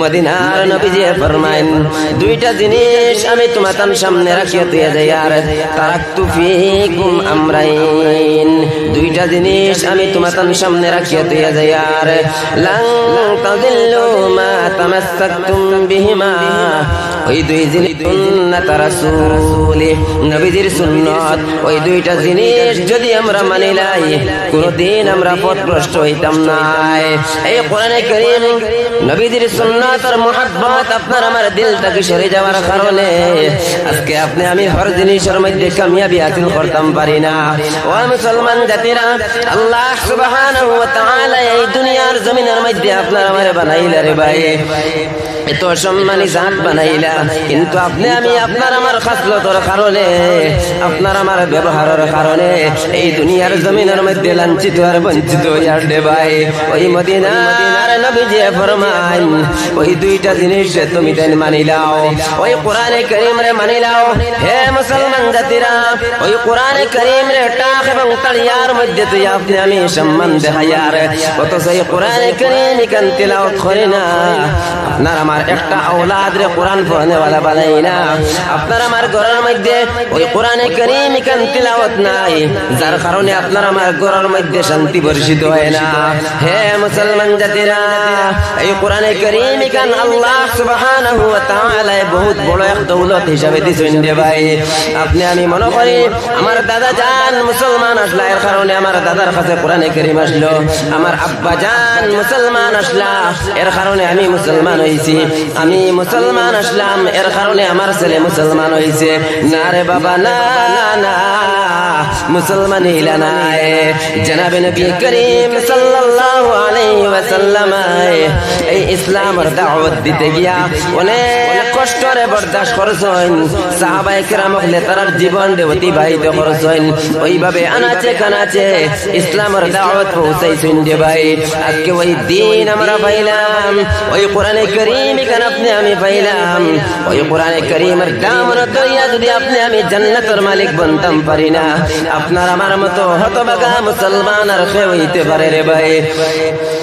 মদিনার নবীজি ফরমাইন দুইটা জিনিস আমি তোমার সামনে রাখিয়া দিয়ে যাই আর তারাক্তু ফিকুম আমরাইন। দুইটা জিনিস আমি তোমার সামনে রাখিয়া দিয়ে যাই আর লাং তাদিল্লু মা তামাসসাকতুম বিহিমা। ওই দুই জিনিস সুন্নাত নবীজির সুন্নাত ওই দুইটা জিনিস যদি আমরা মানি লাই কোনদিন আমরা পথ পথভ্রষ্ট হইতাম না এই কোরআনে কারীম নবীজির সুন্নাত আর মুহাব্বত আপনার আমার দিল থেকে সরে যাওয়ার কারণে আজকে আপনি আমি হর জিনিসের মধ্যে কামিয়াবি হাসিল করতাম পারি না। ও মুসলমান জাতিরা, আল্লাহ সুবহানাহু ওয়া তাআলা এই দুনিয়ার জমিনের মধ্যে আপনার আমার বানাইলা রে ভাই। এত সম্মানী জাত বানাইলা। কিন্তু আপনি আমি আপনার আমার খাসলতর কারণে আপনার আমার ব্যবহারের কারণে এই দুনিয়ার জমিনের মধ্যে লাঞ্ছিত আর বঞ্চিত হইয়ার ভাই। ওই মদিনার ফরমান ওই দুইটা জিনিস তুমি মানিলাও ওই কোরআনে করিম রে মানিলাও হে মুসলমান জাতিরা ওই কোরআনে করিম রে টাক এবং মধ্যে তুই আপনি আমি সম্মান দেখাইয়ার। কত সেই কোরআনে করিম কান তিলাওয়াত করে না। আপনার আমার একটা আওলাদ রে কোরআন পড়নে বানাই না। আপনার আমার ঘরের মধ্যে ওই কোরআনে করিম তিলাওয়াত নাই? যার কারণে আপনার আমার ঘরের মধ্যে শান্তি বর্ষিত হয় না। হে মুসলমান জাতিরা, এই কোরআনে করিম কান আল্লাহ বহুত বড় এক দৌলত হিসাবে রে ভাই। আপনি আমি মনে করি আমার দাদা জান মুসলমান আসলা, এর কারণে আমার দাদার কাছে কোরআনে করিম আসলো। আমার আব্বা জান মুসলমান আসলা, এর কারণে আমি মুসলমান হইছি। আমি মুসলমান আসলাম। এর কারণে আমার ছেলে মুসলমান হয়েছে না রে বাবা, না না মুসলমান হইলা না জনাবে নবী করিম সাল্লাল্লাহু আলাইহি ওয়াসাল্লাম, এই ইসলামের দাওয়াত দিতে গিয়া অনেক কষ্টরে বরদাস্ত করছেন। সাহাবায়ে কেরাম হলে তার জীবন অতিবাহিত করছেন। ওইভাবে আনাচে কানাচে ইসলামের দাওয়াত পৌঁছাইছেন যে ভাই, আজকে ওই দিন আমরা পাইলাম, ওই কোরআনে করিম কেন আপনি আমি পাইলাম? ওই কোরআনে করিমের দামর দরিয়া যদি আপনি আমি জান্নাতের মালিক বনতাম পারি না। আপনার আমার মতো হতবাগা মুসলমান আর কেউ হইতে পারে রে ভাই।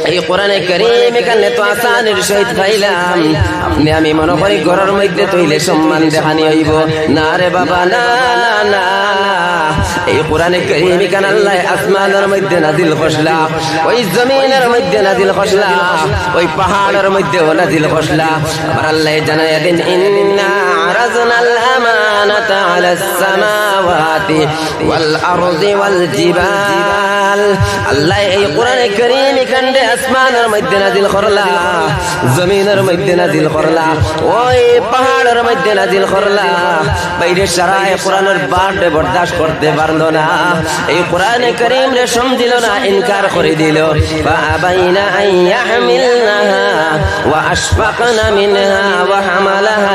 এই কোরআনে করিম এখানে তো আসানের সহিত পাইলাম। আপনি আমি মনে করি ঘরের মধ্যে তৈলে সম্মান দেখানি হইব। না রে বাবা, না না এই কোরআনে করিম এখানে আল্লাহ আসমানের মধ্যে নাজিল খসলা, ওই জমিনের মধ্যে নাজিল খসলা, ওই পাহাড়ের মধ্যেও নাজিল খসলা। আবার আল্লাহ জানাই দিন, ইন্না আরাজনা আল্লাহ الأمانة على السماوات والأرض والجبال الله এই কোরআনে কারীম এখানে আসমানের মধ্যে নাজিল করলা জমিনের মধ্যে নাজিল করলা ওই পাহাড়ের মধ্যে নাজিল করলা বাইরে সারা এই কোরআনের বাড়ে বরদাস্ত করতে পারলো না এই কোরআনে কারীম রে সমঝিল না ইনকার করে দিল فأبينا أن يحملنها وأشفقن منها وحملها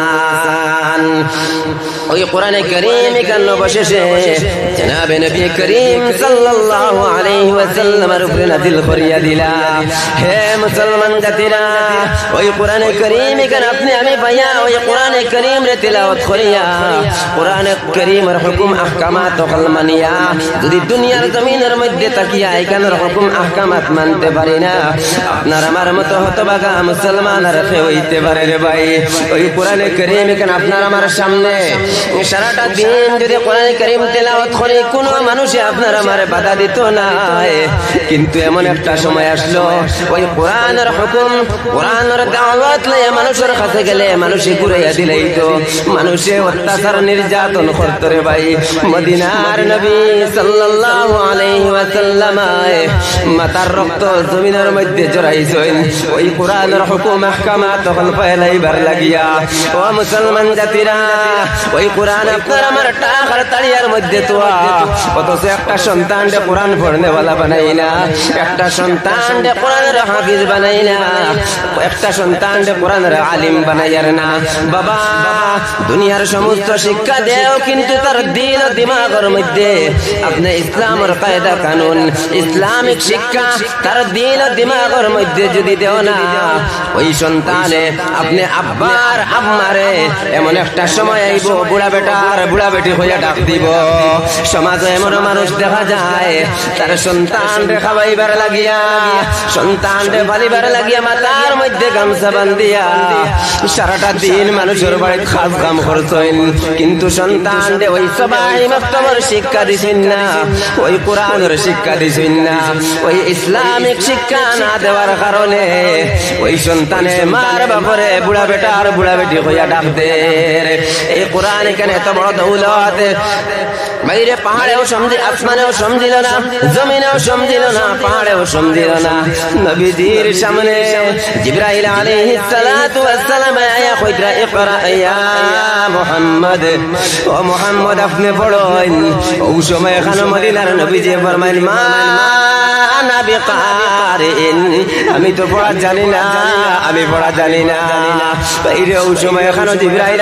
الإنسان ওই কোরআনে করিম একান্ন বসেছে জনাবে নবী করিম সাল্লাল্লাহু আলাইহি ওয়াসাল্লামের উপরে নাজিল করিয়া দিলা। হে মুসলমান জাতিরা, ওই কোরআনে করিম এখান আপনি আমি পাইয়া ওই কোরআনে করিম রে তিলাওয়াত করিয়া, কোরআনে করিমের হুকুম, আহকামাত তকল মানিয়া, যদি দুনিয়ার জমিনের মধ্যে তাকিয়া এখানের হুকুম, আহকামাত মানতে পারি না, আপনার আমার মতো হতবাগা মুসলমান আর হইতে পারে রে ভাই। ওই কোরআনে করিম এখানে আপনার আমার সামনে। সারাটা দিন যদি কোরআন করিম তেলাওয়াত করে, কোনো মানুষে আপনার আমার বাধা দিত না। কিন্তু এমন একটা সময় আসলো, ওই কোরআনের হুকুম, কোরআনের দাওয়াত লয়ে মানুষের কাছে গেলে মানুষে ঘুরাইয়া দিলেই তো। মানুষে অত্যাচার, নির্যাতন করতো রে ভাই। মদিনার নবী সাল্লাল্লাহু আলাইহি ওয়াসাল্লাম মাতার রক্ত জমিনের মধ্যে জড়াইছেন। ওই কোরআনের হুকুম আহকামা তখন পয়লাইবার লাগিয়া, ও মুসলমান জাতিরা ওই কোরআন আপনার আমার টাকার তাড়িয়ার মধ্যে তো। অথচ একটা সন্তান রে কোরআন পড়নেওয়ালা বানাই না একটা সন্তান কোরআনের হাফিজ একটা সন্তান কোরআনের আলিম বানাইয়ার না। বাবা, দুনিয়ার সমস্ত শিক্ষা দেও কিন্তু তার দিল ও মধ্যে। আপনি ইসলামের কায়দা কানুন, ইসলামিক শিক্ষা তার দিল ও দিমাগের মধ্যে যদি দেও না, ওই সন্তানে আপনি আব্বার আম্মারে, এমন একটা সময় আইব, বুড়া বেটা আর বুড়া বেটি হইয়া ডাক দিব। সমাজে এমন মানুষ দেখা যায়, তার সন্তান খাওয়াইবার লাগিয়া, সন্তান ভালিবার লাগিয়া মাতার মধ্যে গামছা বান্ধিয়া, সারাটা দিন মানুষের বাড়িতে খাস কাম করছেন কিন্তু সন্তান ওই সবাই মক্তবর শিক্ষা দিছেন না, ওই কোরআনের শিক্ষা দিছেন না, ওই ইসলামিক শিক্ষা না দেওয়ার কারণে ওই সন্তানে মার বাপরে বুড়া বেটা আর বুড়া বেটি হইয়া ডাক দে এই কোরআন এখানে এত বড় দৌলত। বাইরে পাহাড়েও সমঝি আসমানেও সমঝিল না, জমিনেও সমঝিল না, পাহাড়েও সমঝিল না। নবীজির সামনে জিব্রাইল আলাইহিস সালাতু ওয়াস সালাম, আয়া কইরা ইকরা ইয়া মুহাম্মদ। ও মুহাম্মদ, আপনি পড়ুন। ও সময় খান মদিনার নবীজি ফরমাইল, মা আমি তো পড়া জানি না, আমি পড়া জানি না। বাইরে ও সময় খান জিব্রাইল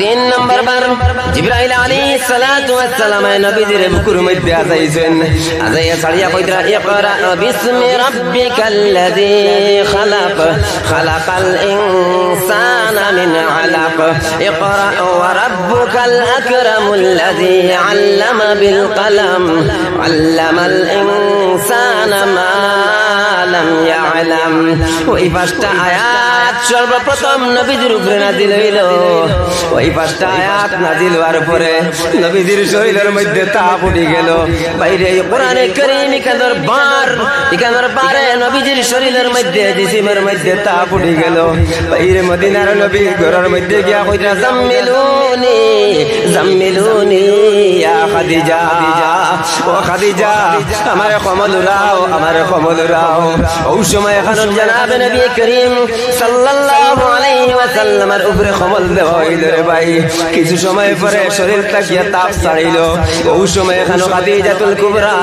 তিন নম্বর বার, জিব্রাইল আলাইহিস সালাতু ওয়াস সালাম নবীজির বুকুর মধ্যে আজাইছেন। আজাইয়া ছাড়িয়া কইরা ইকরা, বিসমি রাব্বিকাল্লাযী খালাক, খালাকাল ইনসানা মিন আলাক। ইকরা, ওয়া রাব্বুকাল আকরামুল্লাযী আল্লামা বিল কলম, আল্লামাল ইনসানা মা লাম ইয়ালাম। ওই পাঁচটা আয়াত সর্বপ্রথম উপরে হইল। ওই পাঁচটা আয়াত নাজিল হওয়ার পরে নবীজির শরীরের মধ্যে তাপ উঠে গেল। বাইরে কোরআনে করিম ইকানোর বার ইকানোর শরীরের মধ্যে, জিসিমের মধ্যে তাপ উঠে গেল। বাইরে মদিনার নবী ঘরের মধ্যে গিয়া কইরা, জাম্মিলুনি জাম্মিলুনি, ইয়া খাদিজা, ও খাদিজা, আমারে কমল রাও আমারে কমল রাও ও সময় এখন জানাবে নবী করিম ভাই। কিছু সময় পরে শরীর তাকিয়া তাপ ছাড়িল। ও সময় এখন খাদিজাতুল কুবরা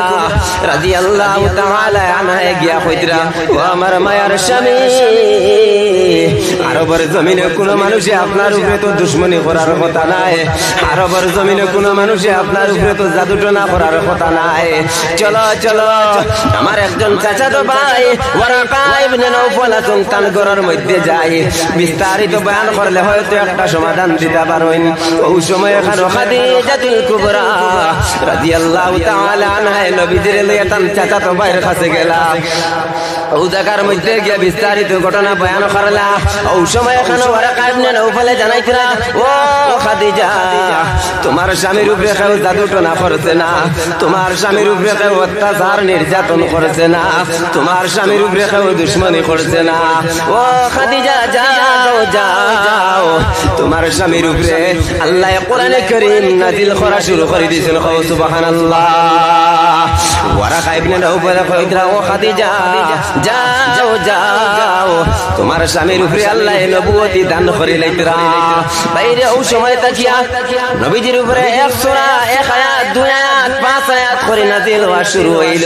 রাদিয়াল্লাহু তাআলা আনহা গিয়া কইতরা ও আমার মায়ার স্বামী আরবের জমিনে কোনো মানুষে আপনার উপরে তো দুশ্মনী করার কথা নাই। আরবের জমিনে কোনো মানুষে আপনার উপরে তো জাদুটনা করার কথা নাই। চলো চলো, আমার একজন চাচা তো ভাই ইবনে নওফল আছেন তার ঘরের মধ্যে যাই বিস্তারিত বয়ান করলে হয়তো একটা সমাধান দিতে পারেন ওই সময় এখানে খাদিজাতুল কুবরা রাদিয়াল্লাহু তাআলা আনহা নবীজির লইয়া তার চাচাতো ভাইয়ের কাছে গেলা ও জায়গার মধ্যে গিয়ে বিস্তারিত ঘটনা বয়ান করলা ও সময় এখানে ওয়ারাকা ইবনে নওফলে জানাইছিলা ও তোমার স্বামীর উপরে কেউ জাদুটনা করছে না। তোমার স্বামীর উপরে কেউ অত্যাচার নির্যাতন করছে না। তোমার স্বামীর উপরে কেউ দুশ্মনী করছে না। ও খাদিজা, যাও যাও। তোমার স্বামীর উপরে আল্লাহ কোরআনে করিম নাজিল করা শুরু করে দিয়েছেন। কও সুবহানাল্লাহ। ওরা খাইবনে না উপরে কইরা ও খাদিজা, যাও যাও। তোমার স্বামীর উপরে আল্লাহ নবুয়তি দান করে লাইতরা বাইরে ও সময় তাকিয়া নবীজির উপরে এক সূরা, এক আয়াত, দুই আয়াত, পাঁচ আয়াত করে নাজিল হওয়া শুরু হইল।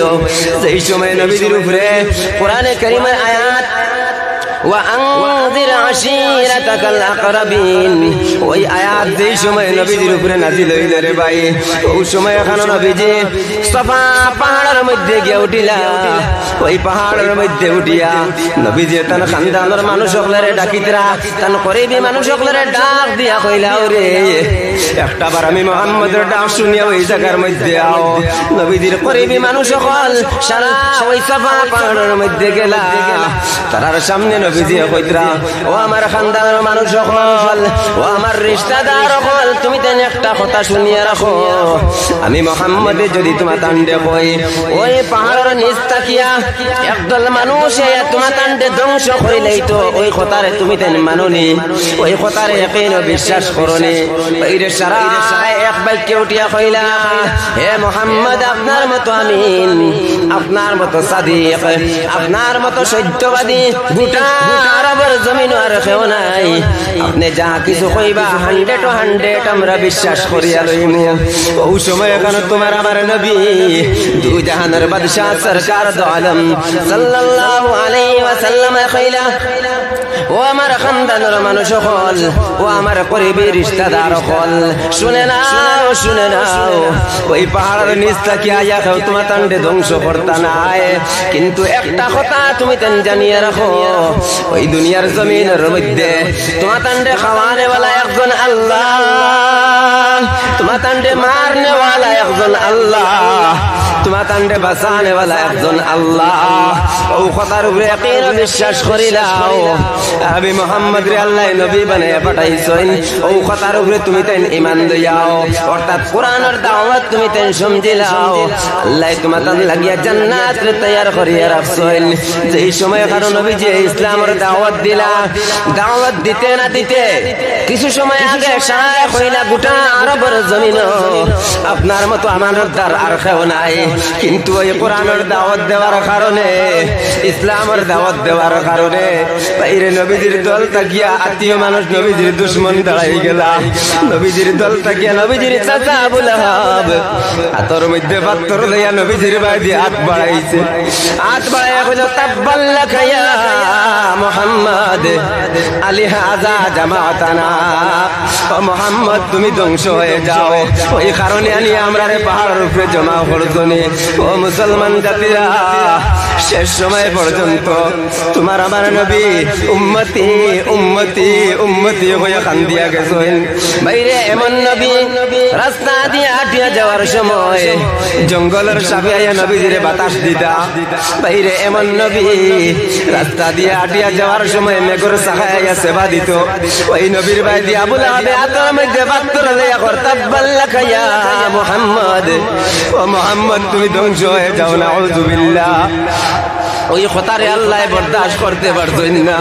সেই সময় নবীজির উপরে কোরআনে কারীমের আয়াত وأنذر عشيرتك الأقربين ওই আয়াত যেই সময় নবীজির উপরে নাজিল হইল রে ভাই ওই সময় এখন নবীজি সফা পাহাড়ের মধ্যে গিয়ে উঠিলা ওই পাহাড়ের মধ্যে উঠিয়া নবীজি তান খানদানের মানুষ সকলের ডাকিতরা তান করিবি মানুষ সকলের ডাক দিয়া কইলা রে একটা বার আমি মোহাম্মদের ডাক শুনিয়া ওই জায়গার মধ্যে আও নবীজির করিবি মানুষ সকল সারা ওই সাফা পাহাড়ের মধ্যে গেলা তারার সামনে আমি মোহাম্মদে যদি তোমার তান্ডে কই, ওই পাহাড়ের নিচ তাকিয়া একদল মানুষ তোমার তান্ডে ধ্বংস করিলেই তো ওই কথারে তুমি তেন মাননি, ওই কথারে একইন বিশ্বাস করনি। এক কইলা আপনার মতো আমিন, আপনার মতো সাদিক, আপনার মতো সত্যবাদী গোটা জমিন আর কেউ নাই। আপনি যা কিছু কইবা হান্ড্রেড হান্ড্রেড আমরা বিশ্বাস করিয়া লইমু। ওই সময় এখানে তোমার আমার নবী দু জাহানের বাদশাহ, সরকার দো আলম সাল্লাল্লাহু আলাইহি ওয়াসাল্লাম কইলা ও আমার খানদানোর মানুষ হল, ও আমার করিবি রিস্তাদার হল। শুনে নাও শুনে নাও, ওই পাহাড়ের নিচ থাকি আয়া তোমার তান্ডে ধ্বংস করতা নাই। কিন্তু একটা কথা তুমি তেন জানিয়ে রাখো, ওই দুনিয়ার জমিনের মধ্যে তোমার তান্ডে খাওয়ানে বলা একজন আল্লাহ। তোমার তান্ডে মারনে একজন আল্লাহ। তোমার তান্ডে বাঁচানে वाला একজন আল্লাহ। ও কথার উপরে একই বিশ্বাস করিলাও আমি মোহাম্মদ রে আল্লাহ নবী বানাইয়া পাঠাইছেন। ও কথার উপরে তুমি তেন ইমান লইয়াও। অর্থাৎ কোরআনের দাওয়াত তুমি তেন সমঝিলাও। আল্লাহ তোমার তান লাগিয়া জান্নাত রে তৈয়ার করিয়া রাখছেন। যেই সময় কারণ নবী যে ইসলামের দাওয়াত দিলা, দাওয়াত দিতে না দিতে কিছু সময় আগে সারা কইলা গোটা আরবের জমিন আপনার মতো আমার দ্বার আর কেউ নাই। কিন্তু ওই কোরআনের দাওয়াত দেওয়ার কারণে, ইসলামের দাওয়াত দেওয়ার কারণে বাইরে নবীজির দল তাকিয়া আত্মীয় মানুষ নবীজির দুশ্মন দাঁড়াই গেলা। নবীজির দল তাকিয়া নবীজির চাচা আবুল আহাব হাতর মধ্যে পাত্তর লইয়া নবীজির বাইদি হাত বাড়াইছে। হাত বাড়াইয়া কইল তাব্বাল্লা খাইয়া মোহাম্মদ, আলী হাজা জামাতানা। ও মোহাম্মদ, তুমি ধ্বংস হয়ে যাও। ওই কারণে আনি আমরা পাহাড়ের উপরে জমা করছনি ও মুসলমান জাতিরা, শেষ সময় পর্যন্ত তোমার আমার নবী উম্মতি উম্মতি উম্মতি হয়ে কান্দিয়া গেছেন। বাইরে এমন নবী রাস্তা দিয়ে আটিয়া যাওয়ার সময় জঙ্গলের সাবিয়া নবীজিরে বাতাস দিতা বাইরে এমন নবী রাস্তা দিয়ে আটিয়া যাওয়ার সময় মেঘর সাহায্য সেবা দিত। ওই নবীর ভাই দিয়া বলে হবে আতর মধ্যে বাত্তর লইয়া করতাম খাইয়া মোহাম্মদ। ও মোহাম্মদ তুমি ধ্বংস হয়ে যাও না আউযুবিল্লাহ ওই কথারে আল্লাহ বরদাস্ত করতে পারছেন না।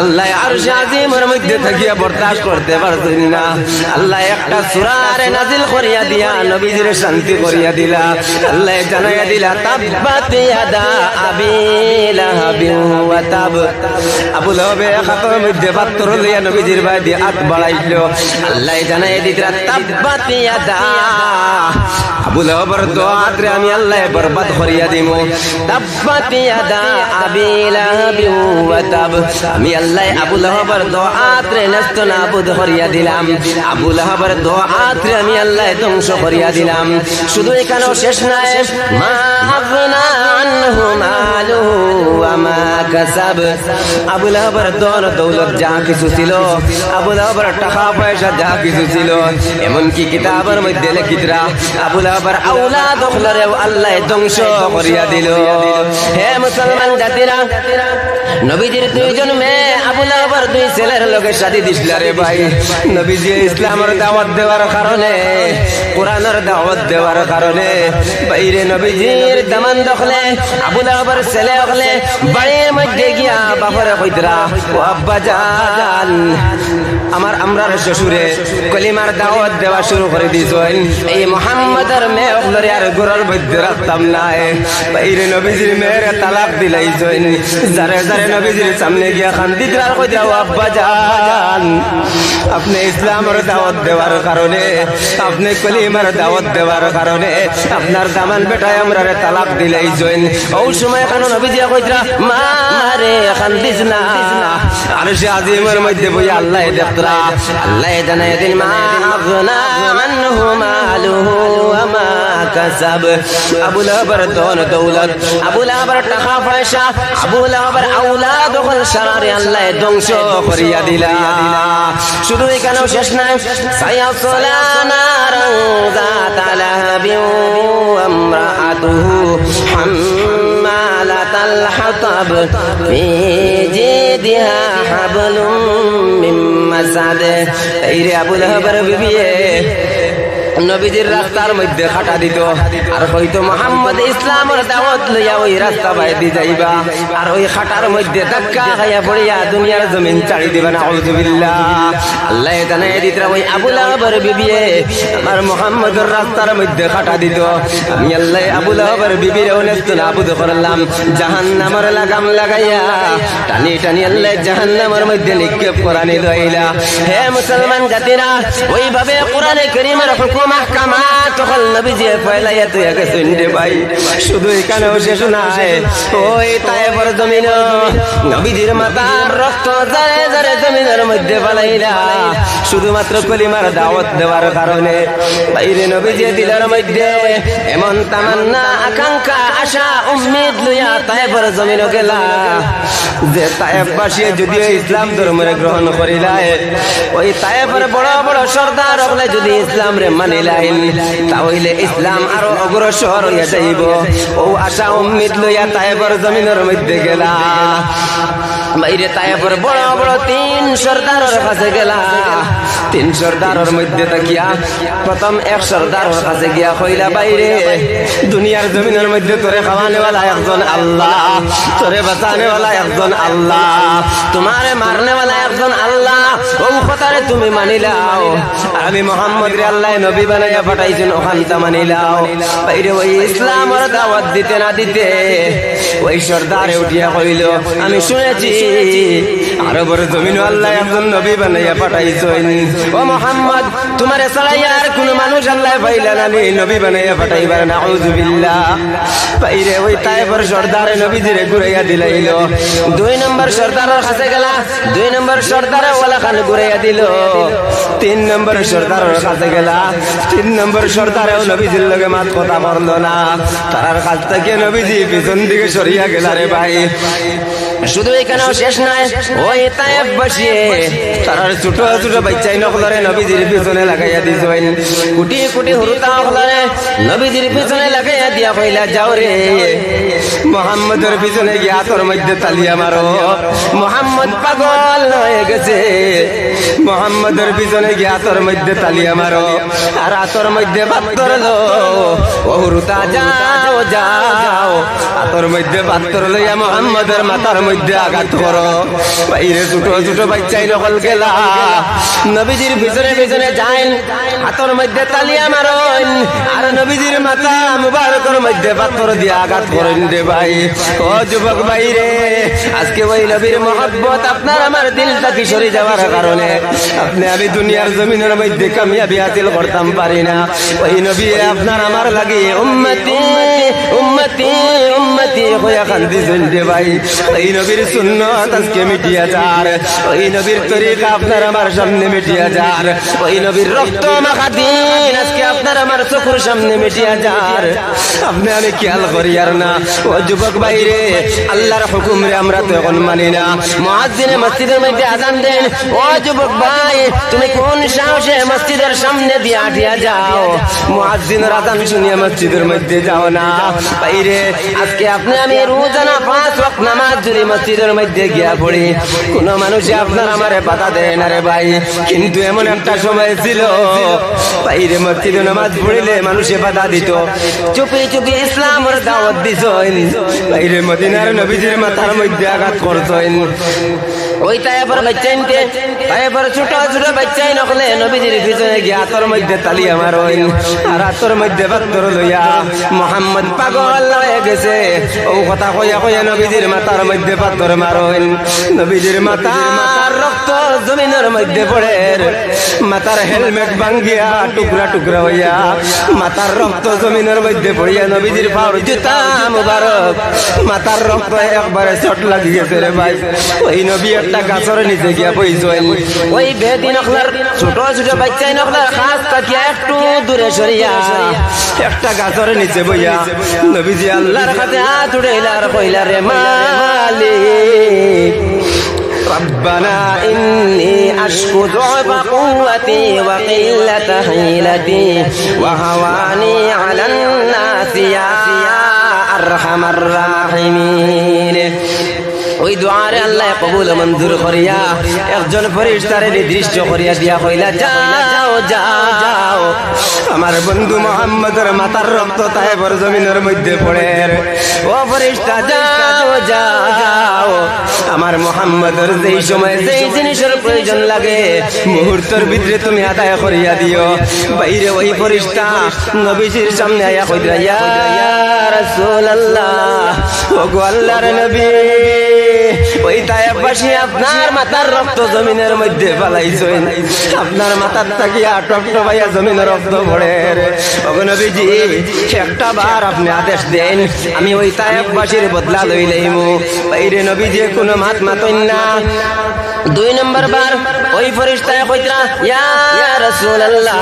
আল্লাহ আর আজিমের মধ্যে থাকিয়া বরদাস্ত করতে পারছেন না। আল্লাহ একটা সুরারে নাজিল করিয়া দিয়া নবীজির শান্তি করিয়া দিলা। আল্লাহ জানাইয়া দিলা, তাব্বাত ইয়াদা আবি লাহাবিন ওয়া তাব। আবু লাহাবে হাতের মধ্যে পাত্র লইয়া নবীজির বাই দিয়ে হাত বাড়াইলো। আল্লাহ জানাইয়া দিলা, তাব্বাত ইয়াদা আবু লাহাবের দোয়াতে আমি আল্লাহ বরবাদ করিয়া দিমু। তাব্বাত ইয়াদা আবি লাহাবিন ওয়া তাব। আমি আল্লাহ আবু লাহাবের দোয়াতে নষ্ট নাবুদ করিয়া দিলাম। আবু লাহাবের দোয়াতে আমি আল্লাহ ধ্বংস করিয়া দিলাম। শুধু এখানেও শেষ নাই। মা আগনা আনহু মালুহু ওয়া মা কাসাব। আবু লাহাবের দন দৌলত যা কিছু ছিল, আবু লাহাবের টাকা পয়সা যা কিছু ছিল, এমনকি কিতাবের মধ্যে লিখিতরা, আবু আওলাদ হলরেও আল্লাহ ধ্বংস করিয়া দিল। হে মুসলমান জাতিরা, নবীজির দুইজন মেয়ে আবু লাহাবের দুই ছেলের লোকের সাথে দিছিল রে ভাই। নবীজি ইসলামের দাওয়াত দেওয়ার কারণে, কোরআনের দাওয়াত দেওয়ার কারণে, বাইরে নবীজির দামান দখলে, আবু লাহাবের ছেলে হলে বাড়ির মধ্যে গিয়া বাপরে কইতরা ও আব্বা জান আমার আমরার শ্বশুরে কলিমার দাওয়াত দেওয়া শুরু করে দিয়েছেন। এই মোহাম্মদের মেয়ে হলরে আর গোড়ার মধ্যে রাখতাম নাই বাইরে নবীজির মেয়ের তালাক দিলাইছেন। যারে যারে নবীজির সামনে গিয়া খান দিদার কইতরা ও আব্বা জান, আপনি ইসলামের দাওয়াত দেওয়ার কারণে, আপনি কলিমার দাওয়াত দেওয়ার কারণে আপনার দামান বেটায় আমরা তালাক দিলাইছেন। ও সময় কেন নবীজি কইতরা মারে খান্দিস না। আর সে আজিমের মধ্যে বই আল্লাহ দেখতরা আল্লাহ জানাই দিন মা আগনা আনহু মালুহু ওয়া মা কাসাব আবু লাহাবের ধন দৌলত আবু লাহাবের টাকা পয়সা আবু লাহাবের আউলাদ হল সারারে আল্লাহ ধ্বংস করিয়া দিলা শুধু এখানেও শেষ নাই সায়াসলা নারাং ذات لهب وامرأته حمالة الحطب في جيدها حبل من সাদে এই রে আবুল হবার বিবিয়ে নবীজির রাস্তার মধ্যে খাটা দিত। আর হয়তো মোহাম্মদ ইসলামের দাওয়াত লইয়া ওই রাস্তা বাইদি যাইবা। আর ওই খাটার মধ্যে ধাক্কা খাইয়া পড়িয়া দুনিয়ার জমিন চাড়ি দিবা না আউযুবিল্লাহ আল্লাহ জানাই দিতরা ওই আবুল আহবার বিবিয়ে আমার মোহাম্মদের রাস্তার মধ্যে খাটা দিত। আমি আল্লাহ আবুল আহবার বিবির অনেক নাবুদ করলাম। জাহান্নামের লাগাম লাগাইয়া টানি টানি আল্লাহ জাহান্নামের মধ্যে নিক্ষেপ করানি দইলা হে মুসলমান জাতিরা, ওইভাবে কোরআনে করিমের হুকুম শুধুমাত্র কলিমার দাওয়াত দেওয়ার কারণে বাইরে নবীজি দিলের মধ্যে এমন তামান্না, আকাঙ্ক্ষা, আশা, উম্মিদ লইয়া তায়েবর জমিন গেলা। যে তায়েববাসী যদিও ইসলাম ধর্মরে গ্রহণ করিলাই ওই তায়েবের বড় বড় সর্দার যদি ইসলাম রে তাহলে ইসলাম আরও অগ্রসর হইয়া যাইব। ও আশা লইয়া তায়েবের জমিনের মধ্যে গেলা বাইরে তায়েবের বড় বড় তিন সর্দারের কাছে গেলা তিন সর্দারের মধ্যে তাকিয়া প্রথম এক সর্দারের কাছে গিয়া কইলা, বাইরে, দুনিয়ার জমিনের মধ্যে তোরে খাওয়ানেওয়ালা একজন আল্লাহ। তোরে বাঁচানেওয়ালা একজন আল্লাহ। তোমারে মারনেওয়ালা একজন আল্লাহ। ও তুমি মানিলাও। আমি মোহাম্মদ রে আল্লাহ নবী বানাইয়া পাঠাইছেন ওখানটা মানিলাও। বাইরে ওই ইসলামের দাওয়াত দিতে না দিতে ওই সর্দারে উঠিয়া কইল আমি শুনেছি আরবের জমিন আল্লাহ একজন নবী বানাইয়া পাঠাইছেন। ও মোহাম্মদ, তোমারে ছাড়াইয়া আর কোন মানুষ আল্লাহ পাইলা না নবী বানাইয়া পাঠাইবার না আউযুবিল্লাহ বাইরে ওই তাইফের সর্দারে নবীজিরে ঘুরাইয়া দিলাইল। দুই নম্বর সর্দারের কাছে গেলা, দুই নম্বর সর্দারে ওলা খান ঘুরাইয়া দিল। তিন নম্বর সর্দারের কাছে গেলা, তিন নম্বর সর্দারেও নবীজির লগে মাত কথা বলল না। তার কাছ থেকে নবীজি পিছন দিকে সরিয়া গেলা রে ভাই শুধু এখানেও শেষ নাই ওই তায়েব বসিয়ে। তার ছোট ছোট বাচ্চাই নকলরে নবীজির পিছনে লাগাইয়া দিছেন কোটি কোটি হুরুতা নকলরে নবীজির পিছনে লাগাইয়া দিয়া কইলা যাও রে। মোহাম্মদের পিছনে গিয়া তোর মধ্যে তালিয়া মারো। মোহাম্মদ পাগল হয়ে গেছে। মোহাম্মদের পিছনে গিয়া তোর মধ্যে তালিয়া মারো। আর আতর মধ্যে বাত্তর লো ও হুরুতা যাও যাও। আতর মধ্যে বাত্তর লইয়া মোহাম্মদের মাথার মধ্যে আঘাত করো। বাইরে ছোট ছোট বাচ্চাই নকল গেলা। নবীজির পিছনে পিছনে যাইন, হাতর মধ্যে তালিয়া মারন আর নবীজির মাথা মুবারকর মধ্যে পাথর দিয়ে আঘাত করেন রে ভাই। ও যুবক ভাই আজকে ওই নবীর মহব্বত আপনার আমার দিলটা কিশোরী যাওয়ার কারণে। আপনি আমি দুনিয়ার জমিনের মধ্যে কামিয়াবি হাসিল করতাম পারি না। ওই নবী আপনার আমার লাগে উম্মতি উম্মতি উম্মতি হইয়া কান্দি রে ভাই। ওই নবীর সুন্নত আজকে মিটিয়া যার। ওই নবীর তরিকা আপনার আমার সামনে মিটিয়া যার। ওই নবীর রক্ত মাখা দিন আজকে আপনার আমার চোখের সামনে মিটিয়া যার। আপনি আমি খেয়াল করি আর না। ও যুবক বাইরে আল্লাহর হুকুম রে আমরা তো এখন মানি না। মহাজিনে মসজিদের মধ্যে আজান দেন। ও যুবক ভাই, তুমি কোন সাহসে মসজিদের সামনে দিয়ে আঠিয়া যাও? মহাজিনের আজান শুনিয়ে মসজিদের মধ্যে যাও না। বাইরে আজকে আপনি আমি রোজানা পাঁচ ওয়াক্ত নামাজ যদি মসজিদের মধ্যে গিয়া পড়ি। কোন মানুষে আপনার আমারে পাতা দেয় না রে ভাই। কিন্তু এমন একটা সময় ছিল, বাইরে মসজিদে নামাজ পড়িলে মানুষে বাধা দিত। চুপি চুপি ইসলামের দাওয়াত দিছ বাইরে মদিনার নবীজির মাথার মধ্যে আঘাত করছেন। ওই তাইবার বাচ্চাইনতে তাইবার ছোট ছোট বাচ্চাই নকলে নবীজির পিছনে গিয়ে আতর মধ্যে তালিয়া মারইন। আর আতর মধ্যে বাত্তর লইয়া মোহাম্মদ পাগল হয়ে গেছে। ও কথা কইয়া কইয়া নবীজির মাথার মধ্যে পাত্তর মারইন। নবীজির মাথার রক্ত জমিনের মধ্যে পড়ে মাতার হেলমেট ভাঙ্গিয়া টুকরা টুকরা হইয়া, মাতার রক্ত জমিনের মধ্যে পড়িয়া নবীজির পাওয়ার জুতা মুবারক। মাতার রক্ত একবারে চট লাগি গেছে রে ভাই। ওই নবী একটা গাছের নিচে গিয়া বইছেন ওই বেদিন নখলার ছোট ছোট বাচ্চাই নখলার খাস তাকিয়া একটু দূরে সরিয়া। একটা গাছের নিচে বইয়া নবীজি আল্লাহর কাছে হাত উড়াইলা আর কইলা, রে মালিক ربنا إني أشكو ضعف قوتي وقلة حيلتي وهواني على الناس يا أرحم الراحمين ওই দোয়ারে আল্লাহ কবুল মঞ্জুর করিয়া একজন ফরিস্তারে নির্দিষ্ট করিয়া দিয়া কইলা যাও যাও আমার বন্ধু মোহাম্মদের মাথার রক্ত তাহেবর জমিনের মধ্যে পড়ে ও ফরিস্তা যাও যাও। আমার মোহাম্মদর যেই সময় যেই জিনিসের প্রয়োজন লাগে, মুহূর্তের ভিতরে তুমি আদায় করিয়া দিও। বাইরে ওই ফরিস্তা নবীজির সামনে আয়া কইরা, ইয়া রাসূলুল্লাহ ও গো আল্লাহর নবী ওই তায়েববাসী আপনার মাথার রক্ত জমিনের মধ্যে ফালাইছেন আপনার মাথার তাকিয়া টপ টপাইয়া জমিনের রক্ত পড়ে অগনবীজি একটা বার আদেশ দেন, আমি ওই তায়েববাসীর বদলা লই লইমু। বাইরে নবীজি, কোনো মাত মাতইন না। দুই নম্বর বার, ওই ফরিস্তায় কইতরা, ইয়া রাসূলুল্লাহ।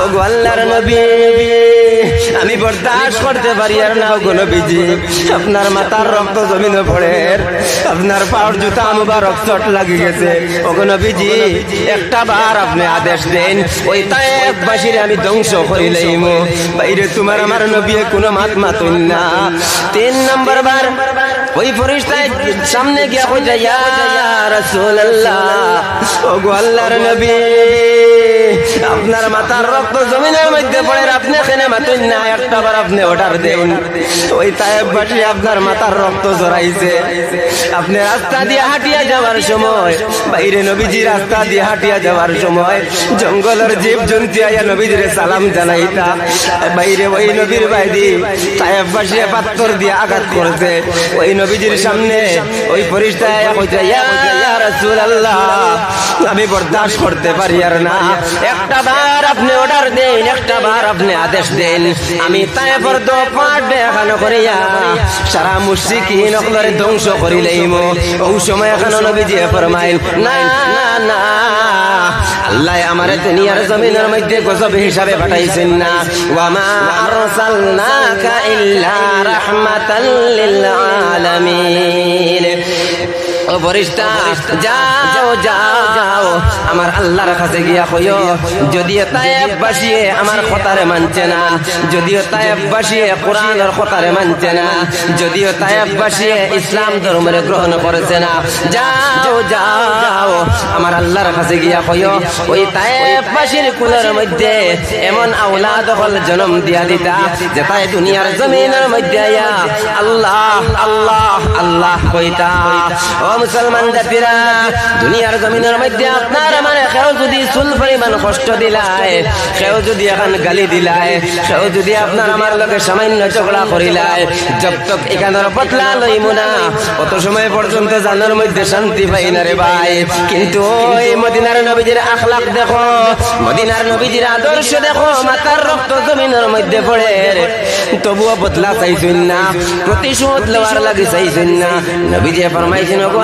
ও নবী। আমি বরদাস্ত করতে পারি আর না গো নবীজি। আপনার মাথার রক্ত জমিনে পড়ে। আপনার পাওয়ার জুতা মুবারক চট লাগি গেছে। ও গো নবীজি, একটা বার আপনি আদেশ দেন। ওই তায়েববাসীর আমি ধ্বংস করিলাইম বাইরে তোমার আমার নবী কোনো মাত মাতুন না। তিন নম্বর বার, ওই ফরিস্তায় সামনে গিয়া কইতা ইয়া রাসূলুল্লাহ, ও গো আল্লাহর নবী। আপনার মাথার রক্ত জমিনের মধ্যে পড়ে, আপনি এখানে মাতুন না, একটা বার আপনি অর্ডার দেন ওই তায়েববাসী আপনার মাথার রক্ত জড়াইছে। আপনি রাস্তা দিয়ে হাঁটিয়া যাওয়ার সময়, বাইরে নবীজি রাস্তা দিয়ে হাঁটিয়া যাওয়ার সময়, জঙ্গলের জীব জন্তু আয়া নবীজিরে সালাম জানাইতা। বাইরে ওই নবীর বাইদি তায়েববাসী পাত্তর দিয়ে আঘাত করছে। ওই নবীজির সামনে ওই পরিষ্কার রাসূলুল্লাহ, আমি বরদাস্ত করতে পারি আর না। একটা বার আপনি অর্ডার দেন, একটা বার আপনি আদেশ দেন। আমি তাই বর্দ পাঠ করিয়া, সারা মুশরিকিন অকলরে ধ্বংস করিলেইম। ওই সময় এখানে নবীজি ফরমাইল, না না আল্লাহ আমার দুনিয়ার জমিনের মধ্যে গজব হিসাবে পাঠাইছেন না। ওয়ামা আরসালনাকা ইল্লা রাহমাতাল লিল আলামিন। ও ফরিস্তা যাও যাও, আমার আল্লাহর কাছে গিয়া কইও, যদিও তায়েব বাসিয়ে আমার কথারে মানছে না, যদিও তায়েব বাসিয়ে কোরআনের কথারে মানছে না, যদিও তায়েব বাসিয়ে ইসলাম ধর্মের গ্রহণ করেছে না, যাও যাও, আমার আল্লাহর কাছে গিয়া কইও, ওই তায়েব বাসির কুলের মধ্যে এমন আওলাদ হল জন্ম দিয়া দিতা, যে তাই দুনিয়ার জমিনের মধ্যে আল্লাহ আল্লাহ আল্লাহ কইতা, ও মুসলমান জাতিরা দুনিয়ার জমিনের মধ্যে আপনার মানে কেউ যদি চুল পরিমাণ কষ্ট দিলায় কেউ যদি এখন গালি দিলায় কেউ যদি আপনার আমার লগে সামান্য করিলায় তক এখানের না। সময় পর্যন্ত জানার মধ্যে শান্তি পাই না রে ভাই। কিন্তু ওই মদিনার নবীজির আখলাক দেখো, মদিনার নবীজির আদর্শ দেখো মাতার রক্ত জমিনের মধ্যে পড়ে তবুও বদলা চাইছেন না, প্রতিশোধ লওয়ার লাগে চাইছেন না। নবীজি ফরমাইছেন গো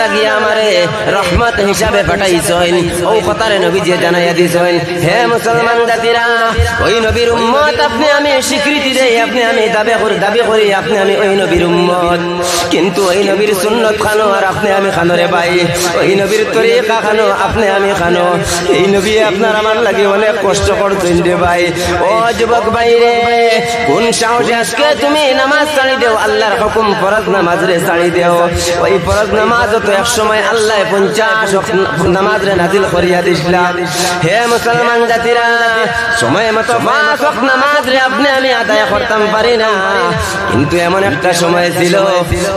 লাগি আমারে রহমত হিসাবে ও হে মুসলমান জাতিরা, ওই নবীর উম্মত আপনি আমি স্বীকৃতি দেই, আপনি আমি দাবি করি দাবি করি, আপনি আমি ওই নবীর উম্মত। কিন্তু ওই নবীর সুন্নত খানো আর আপনি আমি খানো রে ভাই। ওই নবীর তরিকা খানো, আপনি আমি খানো। এই নবী আপনার আমার লাগে অনেক কষ্ট করছেন রে ভাই। ও যুবক ভাই রে কোন সাহসে আজকে তুমি নামাজ ছাড়ি দেও, আল্লাহর হুকুম ফরজ নামাজ রে ছাড়ি দেও। ওই ফরজ নামাজ তো এক সময় আল্লাহ পঞ্চাশ হে মুসলমান আমি আদায় কিন্তু এমন একটা সময় ছিল,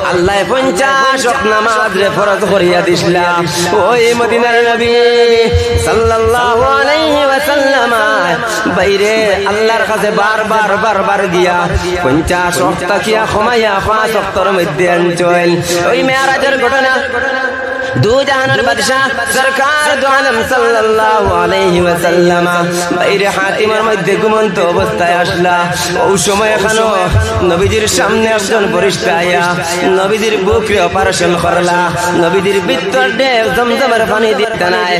আল্লাহ পঞ্চাশ নামাজ রে ফরজ করিয়া দিছিলা। ওই বাইরে আল্লাহর কাছে বারবার বারবার গিয়া পঞ্চাশ ওয়াক্ত কিয়া কমাইয়া পাঁচ ওয়াক্তর মধ্যে ওই মেয়ারাজের ঘটনা বাদশাহ সরকার সাল্লাল্লাহু আলাইহি বাইরে হাতিমের মধ্যে ঘুমন্ত অবস্থায় আসলা। ওই সময় নবীজির সামনে ফরিস্তা আইয়া নবীজির বুকরে অপারেশন করলা। নবীজির জমজমের পানি দিতে নাই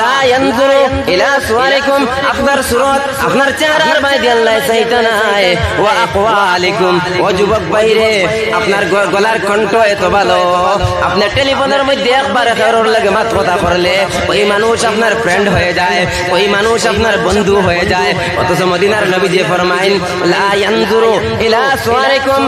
লা ইয়ানজুরু ইলা সুওয়ারিকুম আপনার সুরত, আপনার চেহারার বাইরে আল্লাহ চাইতে নাই। ওয়া আকওয়ালিকুম ও যুবক বাইরে, আপনার গলার কণ্ঠ এত ভালো আপনার টেলিফোনের মধ্যে একবার কারোর লাগে মাত কথা করলে ওই মানুষ আপনার ফ্রেন্ড হয়ে যায়, ওই মানুষ আপনার বন্ধু হয়ে যায়। অথচ মদিনার নবী যে ফরমাইন, লা ইয়ানজুরু ইলা সুওয়ারিকুম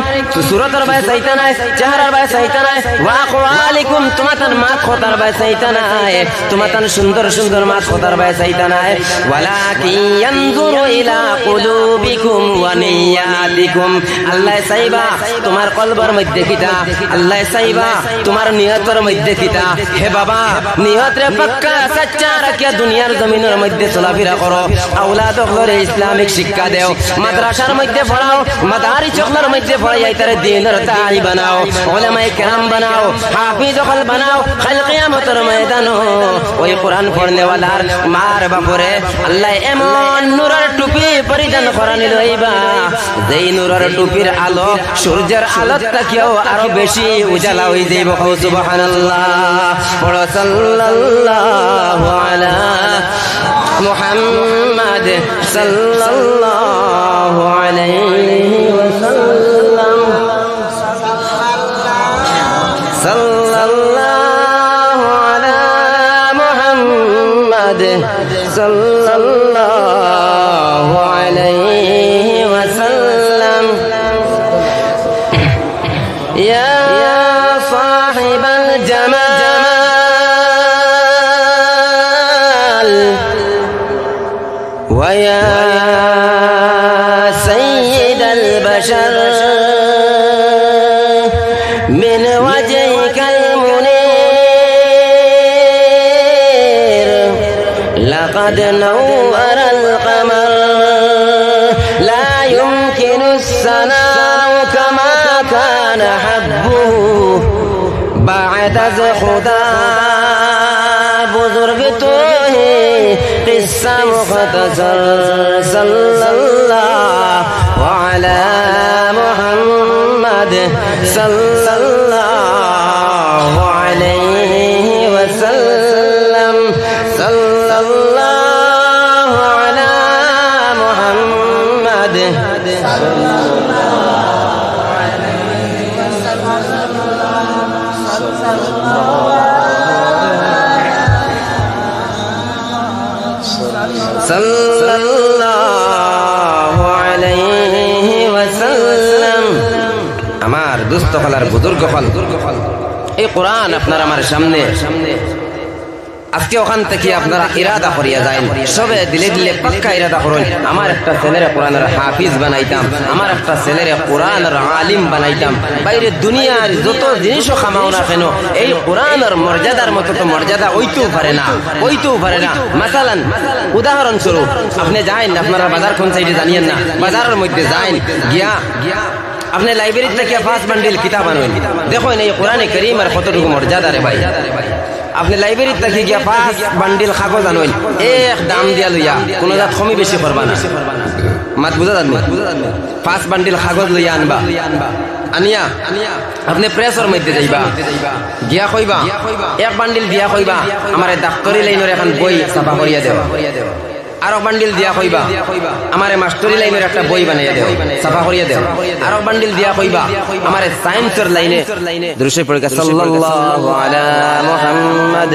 সুরতর বাই চাইতে নাই চেহারার বাই চাইতে নাই ওয়া আকওয়ালিকুম তোমাতান মাত কথার বাই চাইতে নাই তোমাতান সুন্দর সুন্দর মাত কথার বাই চাইতে নাই ওয়ালাকিন ইয়ানজুরু ইলা কুলুবিকুম ওয়া নিয়াতিকুম আল্লাহ চাইবা তোমার কলবর মধ্যে কিতা আল্লাহ চাইবা তোমার নিয়তর মধ্যে কিতা হে বাবা নিয়ত রে পাক্কা সচ্চা রাখিয়া দুনিয়ার জমিনের মধ্যে চলাফেরা করো। আউলাদ হলরে ইসলামিক শিক্ষা দেও। মাদ্রাসার মধ্যে পড়াও, মাদারি চকলার মধ্যে পড়াই তারে দিনের তাই বানাও। ওলামায়ে কেরাম বানাও, হাফিজ হল বানাও, কাল কিয়ামতের ময়দানো ওই কোরআন পড়নে ওয়ালার মার বাপরে, আল্লাহ এমন নূরের টুপি পরিধান করানি লইবা। যেই নূরের টুপির আলো সূর্যের আলোর থেকেও আরও বেশি উজালা হয়ে যাইব। কও সুবহানাল্লাহ পড়ো সাল্লাল্লাহু আলা মুহাম্মাদ সাল্লাল্লাহু আলাইহি ওয়াসাল্লাম সাল্লাল্লাহু আলা মুহাম্মাদ সাল্লাল্লাহু لقد نور القمر. لا يمكن السناء كما كان حبه بعد از خدا. بزرگ تو ہے مختصر صلی اللہ وعلى محمد صلی বুজুর্গ হল এই কোরআন আপনার আমার সামনে। আজকে ওখান থেকে আপনারা ইরাদা করিয়া যায় সবে দিলে দিলে পাক্কা ইরাদা করুন আমার একটা ছেলের কোরআনের হাফিজ বানাইতাম। আমার একটা ছেলের কোরআনের আলিম বানাইতাম। বাইরে দুনিয়ার যত জিনিসও খামাও না কেন, এই কোরআনের মর্যাদার মতো তো মর্যাদা ওইতেও পারে না। ওইতেও পারে না। মাসালান, উদাহরণস্বরূপ, আপনি যাইন, আপনারা বাজার কোন সাইডে জানিয়েন না? বাজারের মধ্যে যাইন গিয়া গিয়া আপনি লাইব্রেরি থেকে পাঁচ বান্ডিল কিতাব আনবেন দেখুন এই কোরআনে করিম আর কতটুকু মর্যাদা রে ভাই আপনি লাইব্রেরি থেকে গিয়া পাঁচ বান্ডিল কাগজ আনবেন এক দাম দিয়া লইয়া কোনো জাত কমি বেশি করবা না মাত বুঝা যান পাঁচ বান্ডিল কাগজ লইয়া আনবা আনিয়া আপনি প্রেসর মধ্যে যাইবা গিয়া কইবা এক বান্ডিল দিয়া কইবা আমার ডাক্তরি লাইনের এখন বই ছাপা করিয়া দেওয়া আরও বান্ডিল দিয়া কইবা, আমারে মাস্টরি লাইনের একটা বই বানাইয়া দেও সাফা করিয়া দেও। আরও বান্ডিল দিয়া কইবা, আমারে সায়েন্সের লাইনে দৃশ্য পড়ে সাল্লাল্লাহু আলা মুহাম্মাদ।